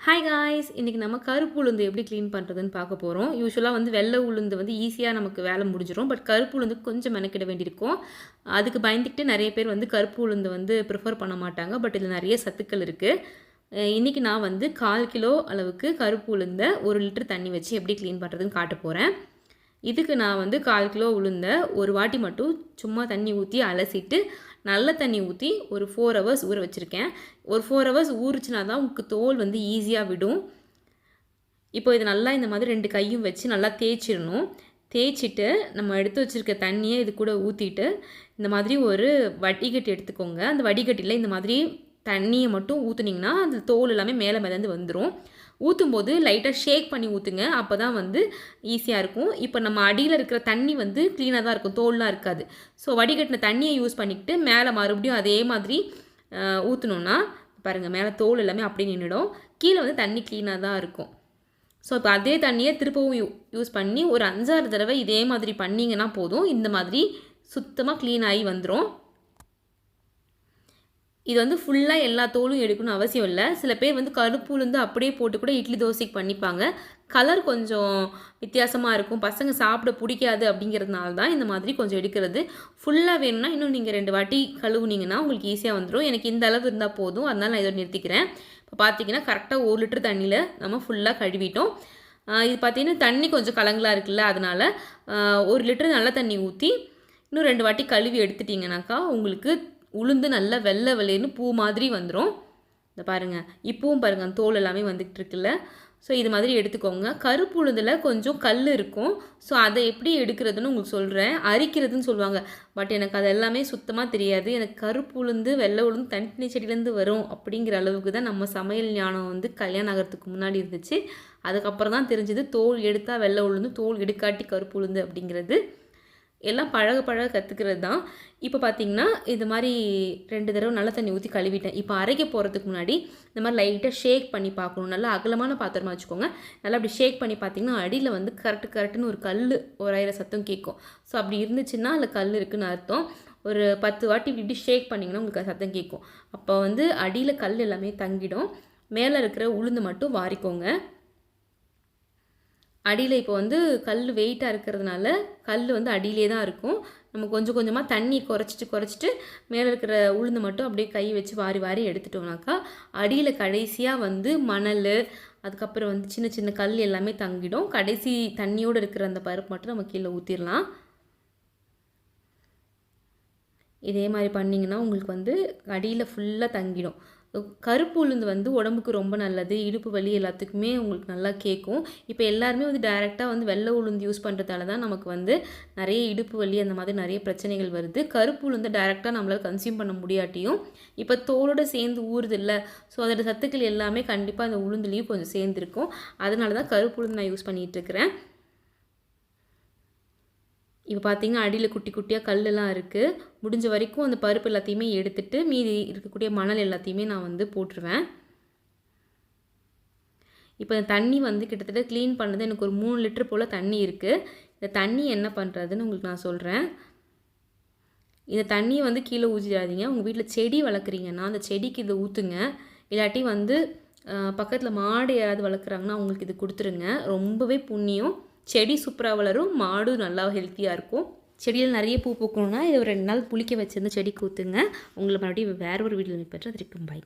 Hi guys இன்றைக்கி நம்ம கருப்பு உளுந்து எப்படி க்ளீன் பண்ணுறதுன்னு பார்க்க போகிறோம் யூஸ்வலாக வந்து வெள்ளை உளுந்து வந்து ஈஸியாக நமக்கு வேலை முடிஞ்சிடும் பட் கருப்பு உளுந்து கொஞ்சம் மெனக்கிட வேண்டியிருக்கும். அதுக்கு பயந்துக்கிட்டு நிறைய பேர் வந்து கருப்பு உளுந்து வந்து ப்ரிஃபர் பண்ண மாட்டாங்க. பட் இதில் நிறைய சத்துக்கள் இருக்குது இன்றைக்கி நான் வந்து கால் கிலோ அளவுக்கு கருப்பு உளுந்த ஒரு லிட்டர் தண்ணி வச்சு எப்படி க்ளீன் பண்ணுறதுன்னு காட்ட போகிறேன் இதுக்கு நான் வந்து கால் கிலோ உளுந்த ஒரு வாட்டி மட்டும் சும்மா தண்ணி ஊற்றி அலசிட்டு நல்ல தண்ணி ஊற்றி ஒரு ஃபோர் ஹவர்ஸ் ஊற வச்சுருக்கேன். ஒரு ஃபோர் ஹவர்ஸ் ஊறுச்சுனா தான் உங்களுக்கு தோல் வந்து ஈஸியாக விடும். இப்போ இது நல்லா இந்த மாதிரி ரெண்டு கையும் வச்சு நல்லா தேய்ச்சிடணும். தேய்ச்சிட்டு நம்ம எடுத்து வச்சுருக்க தண்ணியை இது கூட ஊற்றிட்டு இந்த மாதிரி ஒரு வடிகட்டி எடுத்துக்கோங்க. அந்த வடிகட்டியில் இந்த மாதிரி தண்ணியை மட்டும் ஊற்றுனீங்கன்னா அந்த தோல் எல்லாமே மேலே மிதந்து வந்துடும் ஊற்றும் போது லைட்டாக ஷேக் பண்ணி ஊற்றுங்க அப்போ தான் வந்து ஈஸியாக இருக்கும். இப்போ நம்ம அடியில் இருக்கிற தண்ணி வந்து க்ளீனாக தான் இருக்கும். தோல்லாம் இருக்காது. ஸோ வடிகட்டின தண்ணியை யூஸ் பண்ணிக்கிட்டு மேலே மறுபடியும் அதே மாதிரி ஊற்றணுன்னா பாருங்கள் மேலே தோல் எல்லாமே அப்படியே நின்றுடும் கீழே வந்து தண்ணி க்ளீனாக தான் இருக்கும். ஸோ இப்போ அதே தண்ணியை திருப்பவும் யூ யூஸ் பண்ணி ஒரு அஞ்சாறு தடவை இதே மாதிரி பண்ணிங்கன்னா போதும். இந்த மாதிரி சுத்தமாக க்ளீன் ஆகி வந்துடும் இது வந்து ஃபுல்லாக எல்லா தோலும் எடுக்கணும் அவசியம் இல்லை. சில பேர் வந்து கருப்பு உளுந்து அப்படியே போட்டு கூட இட்லி தோசைக்கு பண்ணிப்பாங்க. கலர் கொஞ்சம் வித்தியாசமாக இருக்கும். பசங்க சாப்பிட பிடிக்காது அப்படிங்கிறதுனால தான் இந்த மாதிரி கொஞ்சம் எடுக்கிறது. ஃபுல்லாக வேணும்னா இன்னும் நீங்கள் ரெண்டு வாட்டி கழுவுனீங்கன்னா உங்களுக்கு ஈஸியாக வந்துடும் எனக்கு இந்த அளவு இருந்தால் போதும். அதனால் நான் இதை நிறுத்திக்கிறேன். இப்போ பார்த்தீங்கன்னா கரெக்டாக ஒரு லிட்டர் தண்ணியில் நம்ம ஃபுல்லாக கழுவிட்டோம். இது பார்த்திங்கன்னா தண்ணி கொஞ்சம் கலங்களாக இருக்குல்ல அதனால் ஒரு லிட்டர் நல்ல தண்ணி ஊற்றி இன்னும் ரெண்டு வாட்டி கழுவி எடுத்துட்டிங்கனாக்கா உங்களுக்கு உளுந்து நல்லா வெள்ளை வெள்ளைன்னு பூ மாதிரி வந்துடும் இந்த பாருங்கள் இப்பவும் பாருங்கள் தோல் எல்லாமே வந்துக்கிட்டு இருக்குல்ல ஸோ இது மாதிரி எடுத்துக்கோங்க. கருப்பு உளுந்தில் கொஞ்சம் கல் இருக்கும். ஸோ அதை எப்படி எடுக்கிறதுன்னு உங்களுக்கு சொல்கிறேன் அரிக்கிறதுன்னு சொல்லுவாங்க. பட் எனக்கு அது எல்லாமே சுத்தமாக தெரியாது. எனக்கு கருப்பு உளுந்து வெள்ளை உளுந்து தனித்தனி செடியிலேருந்து வரும் அப்படிங்கிற அளவுக்கு தான் நம்ம சமையல் ஞானம் வந்து கல்யாணம் ஆகிறதுக்கு முன்னாடி இருந்துச்சு. அதுக்கப்புறம் தான் தெரிஞ்சது தோல் எடுத்தால் வெள்ளை உளுந்து தோல் எடுக்காட்டி கருப்பு உளுந்து அப்படிங்கிறது. எல்லாம் பழக பழக கற்றுக்கிறது தான். இப்போ பார்த்தீங்கன்னா இது மாதிரி ரெண்டு தடவை நல்ல தண்ணி ஊற்றி கழுவிட்டேன். இப்போ அரைக்க போகிறதுக்கு முன்னாடி இந்த மாதிரி லைட்டாக ஷேக் பண்ணி பார்க்கணும். நல்லா அகலமான பாத்திரமா வச்சுக்கோங்க. நல்லா அப்படி ஷேக் பண்ணி பார்த்தீங்கன்னா அடியில் வந்து கரெக்டு கரெக்டுன்னு ஒரு கல் ஒரு சத்தம் கேட்கும். ஸோ அப்படி இருந்துச்சுன்னா அதில் கல் இருக்குதுன்னு அர்த்தம். ஒரு பத்து வாட்டி இப்படி ஷேக் பண்ணிங்கன்னா உங்களுக்கு சத்தம் கேட்கும். அப்போ வந்து அடியில் கல் எல்லாமே தங்கிடும். மேலே இருக்கிற உளுந்து மட்டும் வாரிக்கோங்க. அடியில் இப்போ வந்து கல் வெயிட்டாக இருக்கிறதுனால கல் வந்து அடியிலே தான் இருக்கும். நம்ம கொஞ்சம் கொஞ்சமாக தண்ணி குறைச்சிட்டு குறைச்சிட்டு மேலே இருக்கிற உளுந்து மட்டும் அப்படியே கை வச்சு வாரி வாரி எடுத்துட்டோம்னாக்கா அடியில் கடைசியாக வந்து மணல் அதுக்கப்புறம் வந்து சின்ன சின்ன கல் எல்லாமே தங்கிடும். கடைசி தண்ணியோடு இருக்கிற அந்த பருப்பு மட்டும் நம்ம கீழே ஊற்றிடலாம் இதே மாதிரி பண்ணிங்கன்னா உங்களுக்கு வந்து அடியில் ஃபுல்லாக தங்கிடும். கருப்பு உளுந்து வந்து உடம்புக்கு ரொம்ப நல்லது இடுப்பு வலி எல்லாத்துக்குமே உங்களுக்கு நல்லா கேட்கும். இப்போ எல்லாருமே வந்து டைரெக்டாக வந்து வெள்ளை உளுந்து யூஸ் பண்ணுறதால தான் நமக்கு வந்து நிறைய இடுப்பு வலி அந்த மாதிரி நிறைய பிரச்சனைகள் வருது. கருப்பு உளுந்து டைரெக்டாக நம்மளால் கன்சியூம் பண்ண முடியாட்டியும் இப்போ தோலோடு சேர்ந்து ஊறுது இல்லை ஸோ அதோடய சத்துக்கள் எல்லாமே கண்டிப்பாக அந்த உளுந்துலேயும் கொஞ்சம் சேர்ந்துருக்கும். அதனால தான் கருப்பு உளுந்து நான் யூஸ் பண்ணிகிட்ருக்கிறேன் இப்போ பார்த்தீங்கன்னா அடியில் குட்டி குட்டியாக கல்லெல்லாம் இருக்குது முடிஞ்ச வரைக்கும் அந்த பருப்பு எல்லாத்தையுமே எடுத்துகிட்டு மீதி இருக்கக்கூடிய மணல் எல்லாத்தையுமே நான் வந்து போட்டுருவேன். இப்போ இந்த தண்ணி வந்து கிட்டத்தட்ட க்ளீன் பண்ணது எனக்கு ஒரு மூணு லிட்டர் போல் தண்ணி இருக்குது இந்த தண்ணி என்ன பண்ணுறதுன்னு உங்களுக்கு நான் சொல்கிறேன் இந்த தண்ணியை வந்து கீழே ஊற்றிடாதீங்க உங்கள் வீட்டில் செடி வளர்க்குறீங்கன்னா அந்த செடிக்கு இதை ஊற்றுங்க இல்லாட்டி வந்து பக்கத்தில் மாடு யாராவது வளர்க்குறாங்கன்னா அவங்களுக்கு இது கொடுத்துருங்க. ரொம்பவே புண்ணியம். செடி சூப்பராக வளரும் மாடும் நல்லா ஹெல்த்தியாக இருக்கும். செடியில் நிறைய பூ பூக்கணும்னா இதை ஒரு ரெண்டு நாள் புளிக்க வச்சுருந்து செடி கூத்துங்க. உங்களை மறுபடியும் வேறு ஒரு வீட்டில் நிற்பற்று அது இருக்கும் பாய்